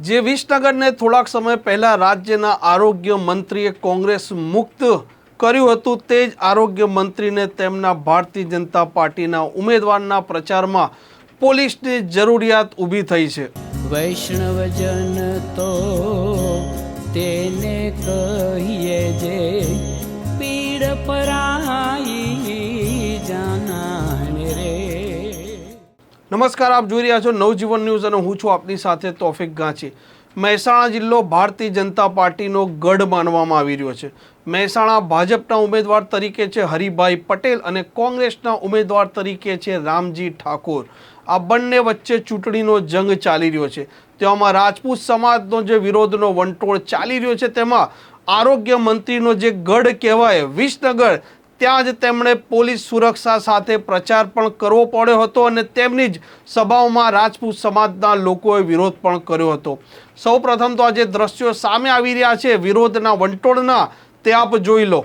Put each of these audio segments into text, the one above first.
જે વિસનગરને થોડાક સમય પહેલાં રાજ્યના આરોગ્ય મંત્રીએ કોંગ્રેસ મુક્ત કર્યું હતું, તે જ આરોગ્ય મંત્રીને તેમના ભારતીય જનતા પાર્ટીના ઉમેદવારના પ્રચારમાં પોલીસની જરૂરિયાત ઊભી થઈ છે. વૈષ્ણવજન તો તેને કહીએ જે પીડ પરાઈ નમસ્કાર, આપ જોઈ રહ્યા છો નવજીવન ન્યૂઝ અને હું છું આપની સાથે તોફિક ગાંચી. મહેસાણા જિલ્લો ભારતીય જનતા પાર્ટીનો ગઢ માનવામાં આવી રહ્યો છે. મહેસાણા ભાજપના ઉમેદવાર તરીકે છે હરિભાઈ પટેલ અને કોંગ્રેસના ઉમેદવાર તરીકે છે રામજી ઠાકોર. આ બંને વચ્ચે ચૂંટણીનો જંગ ચાલી રહ્યો છે. તેવામાં રાજપૂત સમાજનો જે વિરોધનો વંટોળ ચાલી રહ્યો છે, તેમાં આરોગ્ય મંત્રીનો જે ગઢ કહેવાય, વિસનગર ત્યાં જ તેમણે પોલીસ સુરક્ષા સાથે પ્રચાર પણ કરવો પડ્યો હતો અને તેમની જ સભાઓમાં રાજપૂત સમાજના લોકોએ વિરોધ પણ કર્યો હતો. સૌ પ્રથમ તો આ જે દ્રશ્યો સામે આવી રહ્યા છે. વિરોધના વંટોળના, તે આપ જોઈ લો.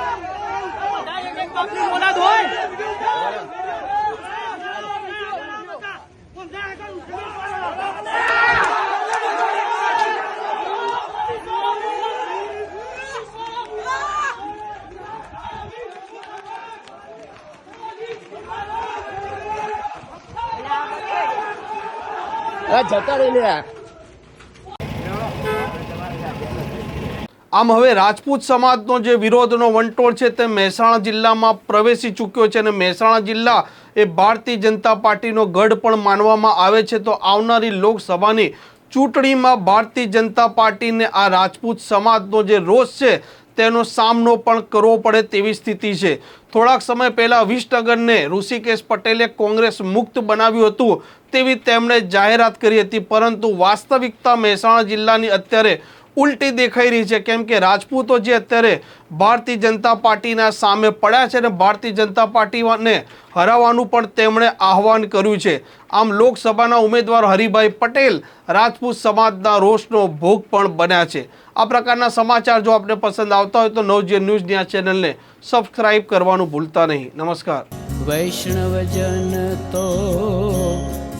આમ હવે રાજપૂત સમાજનો જે વિરોધનો વંટોળ છે તે મહેસાણા જિલ્લામાં પ્રવેશી ચૂક્યો છે અને મહેસાણા જિલ્લા એ ભારતીય જનતા પાર્ટીનો ગઢ પણ માનવામાં આવે છે. તો આવનારી લોકસભાની ચૂંટણીમાં ભારતીય જનતા પાર્ટીને આ રાજપૂત સમાજનો જે રોષ છે તેનો સામનો પણ કરવો પડે તેવી સ્થિતિ છે. થોડાક સમય પહેલાં વિસનગરને ઋષિકેશ પટેલે કોંગ્રેસ મુક્ત બનાવ્યું હતું તેવી તેમણે જાહેરાત કરી હતી, પરંતુ વાસ્તવિકતા મહેસાણા જિલ્લાની અત્યારે ઉલટી દેખાઈ રહી છે. કેમ કે રાજપૂતો જે અત્યારે ભારતીય જનતા પાર્ટીના સામે પડ્યા છે અને ભારતીય જનતા પાર્ટીને હરાવવાનું પણ તેમણે આહવાન કર્યું છે. આમ લોકસભાના ઉમેદવાર હરિભાઈ પટેલ રાજપૂત સમાજના રોષનો ભોગ પણ બન્યા છે. આ પ્રકારના સમાચાર જો આપને પસંદ આવતા હોય તો નવજીવન ન્યૂઝની આ ચેનલને સબસ્ક્રાઇબ કરવાનું ભૂલતા નહીં. નમસ્કાર. વૈષ્ણવજન તો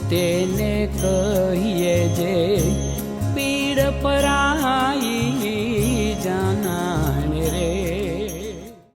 તેને કહીએ જે પીડ પરા